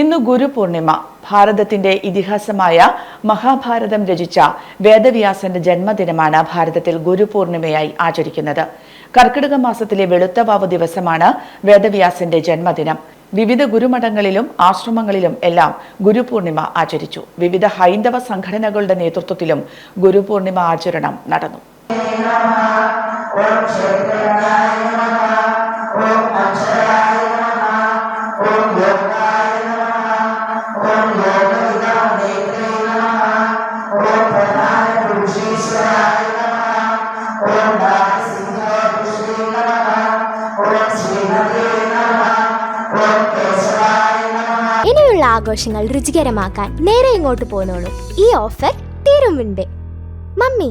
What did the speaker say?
ഇന്ന് ഗുരുപൂർണിമ. ഭാരതത്തിന്റെ ഇതിഹാസമായ മഹാഭാരതം രചിച്ച വേദവ്യാസന്റെ ജന്മദിനമാണ് ഭാരതത്തിൽ ഗുരുപൂർണിമയായി ആചരിക്കുന്നത്. കർക്കിടക മാസത്തിലെ വെളുത്തവാവ് ദിവസമാണ് വേദവ്യാസന്റെ ജന്മദിനം. വിവിധ ഗുരുമഠങ്ങളിലും ആശ്രമങ്ങളിലും എല്ലാം ഗുരുപൂർണിമ ആചരിച്ചു. വിവിധ ഹൈന്ദവ സംഘടനകളുടെ നേതൃത്വത്തിലും ഗുരുപൂർണിമ ആചരണം നടന്നു. ഇനിയുള്ള ആഘോഷങ്ങൾ രുചികരമാക്കാൻ നേരെ ഇങ്ങോട്ട് പോന്നോളൂ. ഈ ഓഫർ തീരുമുണ്ട് മമ്മി